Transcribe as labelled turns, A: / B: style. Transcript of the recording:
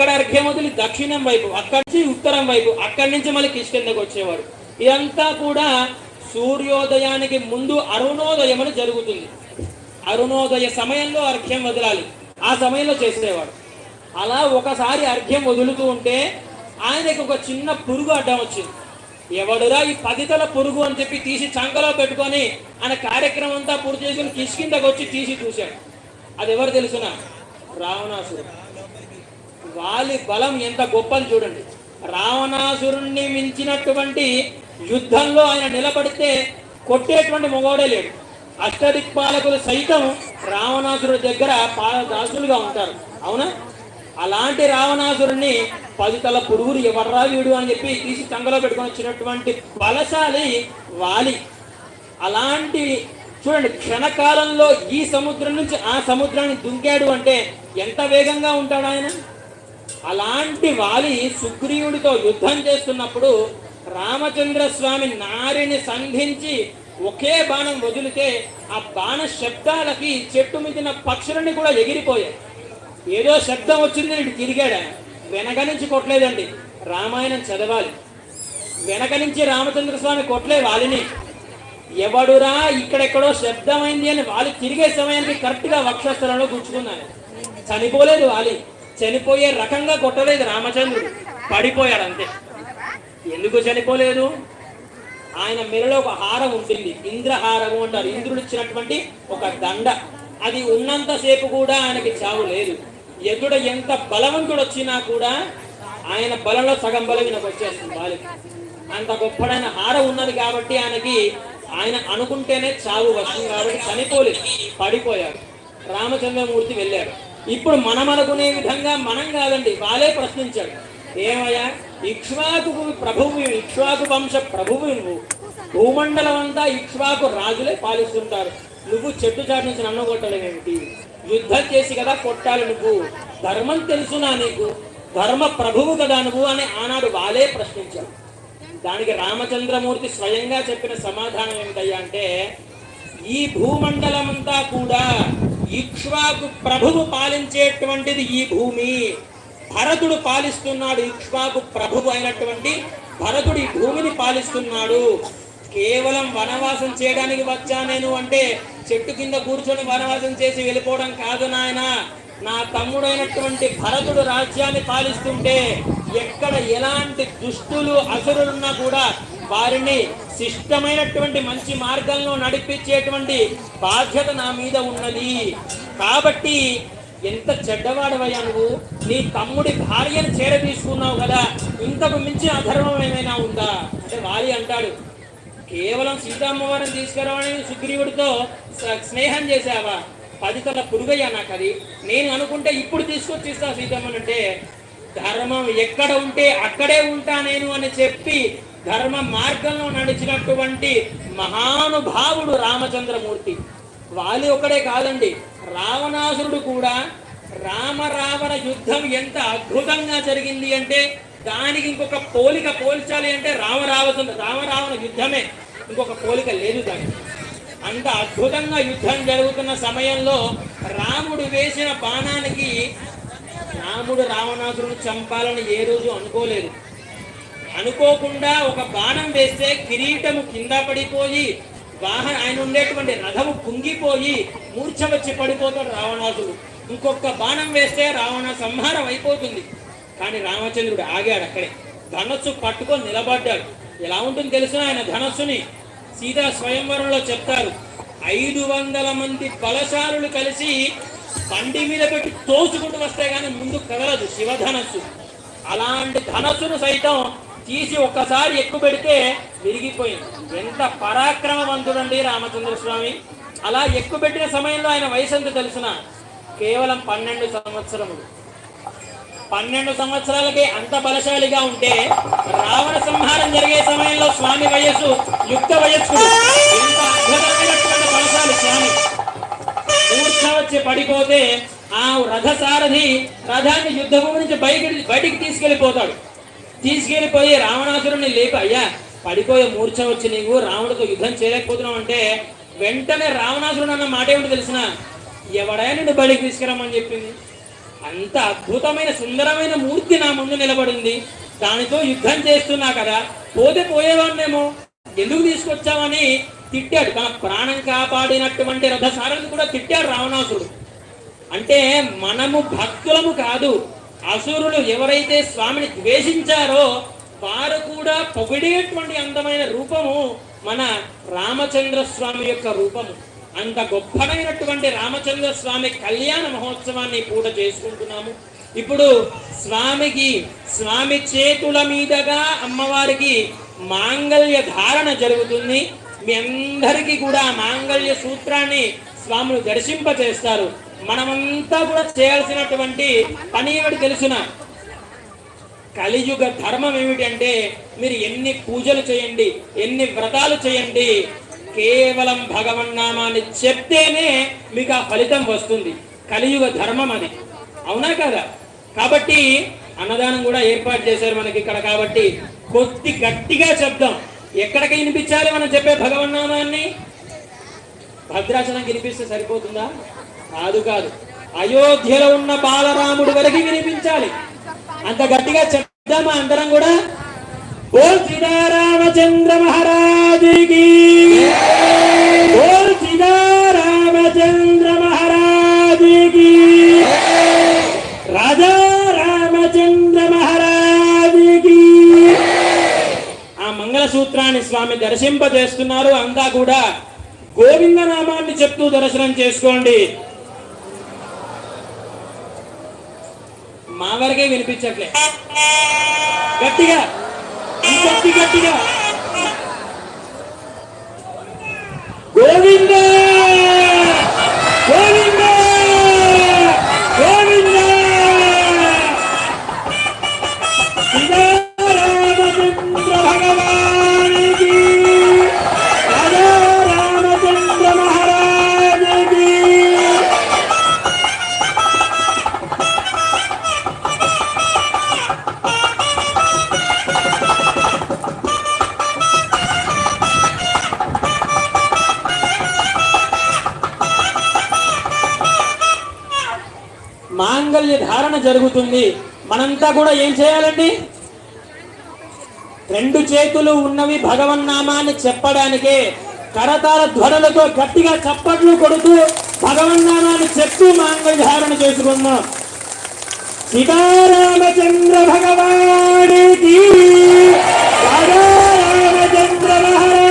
A: అక్కడ అర్ఘ్యం వదిలి దక్షిణం వైపు అక్కడి నుంచి ఉత్తరం వైపు అక్కడి నుంచి మళ్ళీ కిష్కిందకు వచ్చేవాడు ఇదంతా కూడా సూర్యోదయానికి ముందు అరుణోదయం అని జరుగుతుంది. అరుణోదయ సమయంలో అర్ఘ్యం వదలాలి. ఆ సమయంలో చేసేవాడు అలా ఒకసారి అర్ఘ్యం వదులుతూ ఉంటే ఆయనకు ఒక చిన్న పురుగు అడ్డం వచ్చింది. ఎవడురా ఈ పదితల పురుగు అని చెప్పి తీసి చంకలో పెట్టుకొని ఆయన కార్యక్రమం అంతా పూర్తి చేసుకుని కిష్కిందకు వచ్చి తీసి చూశాడు. అది ఎవరు తెలుసునా? రావణాసురుడు. వాలి బలం ఎంత గొప్పని చూడండి. రావణాసురుణ్ణి మించినటువంటి యుద్ధంలో ఆయన నిలబడితే కొట్టేటువంటి మగోడే లేడు. అష్టదిక్పాలకులు సైతం రావణాసురుడి దగ్గర పాదదాసులుగా ఉంటారు. అవునా? అలాంటి రావణాసురుణ్ణి పదితల పురుగురు ఎవర్రా వీడు అని చెప్పి తీసి తంగలో పెట్టుకొని వచ్చినటువంటి బలశాలి వాలి. అలాంటి చూడండి క్షణకాలంలో ఈ సముద్రం నుంచి ఆ సముద్రాన్ని దుంకాడు అంటే ఎంత వేగంగా ఉంటాడు ఆయన? అలాంటి వాలి సుగ్రీవుడితో యుద్ధం చేస్తున్నప్పుడు రామచంద్ర స్వామి నారిని సంధించి ఒకే బాణం వదిలితే ఆ బాణ శబ్దాలకి చెట్టు మించిన పక్షులన్నీ కూడా ఎగిరిపోయాయి. ఏదో శబ్దం వచ్చింది ఇటు తిరిగాడు? ఆయన వెనక నుంచి కొట్టలేదండి. రామాయణం చదవాలి. వెనక నుంచి రామచంద్ర స్వామి కొట్టలే వాలిని. ఎవడురా ఇక్కడెక్కడో శబ్దమైంది అని వాలి తిరిగే సమయానికి కరెక్ట్గా వక్షస్థలంలో గుచ్చుకున్నాను చనిపోలేదు వాలి. చనిపోయే రకంగా కొట్టలేదు రామచంద్రుడు. పడిపోయాడు అంతే. ఎందుకు చనిపోలేదు? ఆయన మెడలో ఒక హారం ఉంటుంది. ఇంద్రహారము అంటారు. ఇంద్రుడు ఇచ్చినటువంటి ఒక దండ. అది ఉన్నంతసేపు కూడా ఆయనకి చావు లేదు. ఎదుడ ఎంత బలవంతుడు వచ్చినా కూడా ఆయన బలంలో సగం బలం ఈయనకు వచ్చేస్తుంది. బాలిక అంత గొప్పడైన హారం ఉన్నది కాబట్టి ఆయనకి ఆయన అనుకుంటేనే చావు వస్తుంది కాబట్టి చనిపోలేదు. పడిపోయాడు. రామచంద్రమూర్తి వెళ్ళాడు. ఇప్పుడు మనం అనుకునే విధంగా మనం కాదండి వాళ్ళే ప్రశ్నించాడు ఏమయ్యా? ఇక్ష్వాకు ప్రభువు ఇక్ష్వాకు వంశ ప్రభువు నువ్వు భూమండలం అంతా ఇక్ష్వాకు రాజులే పాలిస్తుంటారు. నువ్వు చెట్టు చాటు నుంచి నన్ను యుద్ధం చేసి కదా కొట్టాలి నువ్వు. ధర్మం తెలుసునా నీకు? ధర్మ ప్రభువు కదా నువ్వు అని ఆనాడు వాళ్ళే ప్రశ్నించాడు దానికి రామచంద్రమూర్తి స్వయంగా చెప్పిన సమాధానం ఏమిటయ్యా అంటే ఈ భూమండలం అంతా కూడా ఇక్ష్వాకు ప్రభువు పాలించేటువంటిది ఈ భూమి. భరతుడు పాలిస్తున్నాడు ఇక్ష్వాకు ప్రభువు అయినటువంటి భరతుడు ఈ భూమిని పాలిస్తున్నాడు. కేవలం వనవాసం చేయడానికి వచ్చా నేను అంటే చెట్టు కింద కూర్చొని వనవాసం చేసి వెళ్ళిపోవడం కాదు నాయన. నా తమ్ముడైనటువంటి భరతుడు రాజ్యాన్ని పాలిస్తుంటే ఎక్కడ ఎలాంటి దుష్టులు అసురులున్నా కూడా వారిని శిష్టమైనటువంటి మంచి మార్గంలో నడిపించేటువంటి బాధ్యత నా మీద ఉన్నది. కాబట్టి ఎంత చెడ్డవాడవయ్యా నువ్వు? నీ తమ్ముడి భార్యను చేర తీసుకున్నావు కదా. ఇంతకు మించి అధర్మం ఏమైనా ఉందా? అంటే వాలి అంటాడు కేవలం సీతమ్మవారిని తీసుకురావని సుగ్రీవుడితో స్నేహం చేశావా? పది తల పురుగయ్యా నాకు అది. నేను అనుకుంటే ఇప్పుడు తీసుకొచ్చి ఇస్తా సీతమ్మనంటే ధర్మం ఎక్కడ ఉంటే అక్కడే ఉంటా నేను అని చెప్పి ధర్మ మార్గంలో నడిచినటువంటి మహానుభావుడు రామచంద్రమూర్తి. వాలి ఒకడే కాదండి రావణాసురుడు కూడా. రామ రావణ యుద్ధం ఎంత అద్భుతంగా జరిగింది అంటే దానికి ఇంకొక పోలిక పోల్చాలి అంటే రామరావణ రామరావణ యుద్ధమే. ఇంకొక పోలిక లేదు దానికి. అంత అద్భుతంగా యుద్ధం జరుగుతున్న సమయంలో రాముడు వేసిన బాణానికి రాముడు రావణాసురుడు చంపాలని ఏ రోజు అనుకోలేదు. అనుకోకుండా ఒక బాణం వేస్తే కిరీటము కింద పడిపోయి వాహన ఆయన ఉండేటువంటి రథము కుంగిపోయి మూర్ఛ వచ్చి పడిపోతాడు రావణాసుడు. ఇంకొక బాణం వేస్తే రావణ సంహారం అయిపోతుంది. కానీ రామచంద్రుడు ఆగాడు అక్కడే. ధనస్సు పట్టుకొని నిలబడ్డాడు. ఎలా ఉంటుంది తెలుసు ఆయన ధనస్సుని? సీతా స్వయంవరంలో చెప్తారు. ఐదు వందల మంది బలశాలులు కలిసి బండి మీద పెట్టి తోసుకుంటూ వస్తే కానీ ముందు కదలదు శివధనస్సు. అలాంటి ధనస్సును సైతం తీసి ఒక్కసారి ఎక్కువ పెడితే విరిగిపోయింది. ఎంత పరాక్రమవంతుడండి రామచంద్ర స్వామి. అలా ఎక్కువ పెట్టిన సమయంలో ఆయన వయసు ఎంత తెలిసిన? కేవలం పన్నెండు సంవత్సరములు. పన్నెండు సంవత్సరాలకే అంత బలశాలిగా ఉంటే రావణ సంహారం జరిగే సమయంలో స్వామి వయస్సు యుక్త వయస్సు ఎంత అద్భుతమైనటువంటి బలశాలి స్వామి. వచ్చి పడిపోతే ఆ రథసారథి రథాన్ని యుద్ధభూమి నుంచి బయట బయటికి తీసుకెళ్ళిపోతాడు తీసుకెళ్ళిపోయి రావణాసురుని లేపి అయ్యా పడిపోయే మూర్ఛ వచ్చి నీవు రావణుడితో యుద్ధం చేయలేకపోతున్నావు అంటే వెంటనే రావణాసురుడు అన్న మాట ఏమిటి తెలిసిన? ఎవడైనా నిన్ను బడికి తీసుకురమ్మని చెప్పింది. అంత అద్భుతమైన సుందరమైన మూర్తి నా ముందు నిలబడింది. దానితో యుద్ధం చేస్తున్నా కదా పోతే పోయేవాడినేమో. ఎందుకు తీసుకొచ్చామని తిట్టాడు. తన ప్రాణం కాపాడినటువంటి రథసారథి కూడా తిట్టాడు రావణాసురుడు. అంటే మనము భక్తులము కాదు. అసురులు ఎవరైతే స్వామిని ద్వేషించారో వారు కూడా పొగిడేటువంటి అందమైన రూపము మన రామచంద్ర స్వామి యొక్క రూపము. అంత గొప్పదైనటువంటి రామచంద్ర స్వామి కళ్యాణ మహోత్సవాన్ని పూట చేసుకుంటున్నాము. ఇప్పుడు స్వామికి స్వామి చేతుల మీదగా అమ్మవారికి మాంగళ్య ధారణ జరుగుతుంది. మీ అందరికీ కూడా మాంగళ్య సూత్రాన్ని స్వాములు దర్శింపచేస్తారు. మనమంతా కూడా చేయాల్సినటువంటి పని ఏమిటి తెలుసున? కలియుగ ధర్మం ఏమిటంటే మీరు ఎన్ని పూజలు చేయండి ఎన్ని వ్రతాలు చేయండి కేవలం భగవన్నామాన్ని చెప్తేనే మీకు ఆ ఫలితం వస్తుంది. కలియుగ ధర్మం అది. అవునా కదా? కాబట్టి అన్నదానం కూడా ఏర్పాటు చేశారు మనకి ఇక్కడ కాబట్టి కొద్ది గట్టిగా చెప్దాం. ఎక్కడికి వినిపించాలి మనం చెప్పే భగవన్నామాన్ని భద్రాచలం వినిపిస్తే సరిపోతుందా? కాదు కాదు. అయోధ్యలో ఉన్న బాలరాముడు వరకు వినిపించాలి. అంత గట్టిగా చెప్దామా అందరం కూడా? బోల్ సీతారామచంద్ర మహారాజుకి. బోల్ సీతారామచంద్ర మహారాజుకి. రాజా రామచంద్ర మహారాజుకి. ఆ మంగళసూత్రాన్ని స్వామి దర్శింపజేస్తున్నారు. అంతా కూడా గోవిందనామాన్ని చెప్తూ దర్శనం చేసుకోండి. మా వరకే వినిపించట్లే. గట్టిగా గట్టి గట్టిగా. గోవింద! గోవింద! గోవింద! మాంగళ్య జరుగుతుంది. మనంతా కూడా ఏం చేయాలండి? రెండు చేతులు ఉన్నవి భగవన్నామాన్ని చెప్పడానికే కరతాల ధ్వనులతో గట్టిగా చప్పట్లు కొడుతూ భగవన్నామాన్ని చెప్తూ మాంగళ్య ధారణ చేసుకుందాం. సీతారామచంద్ర భగవానికి రామచంద్ర మహారాజుకి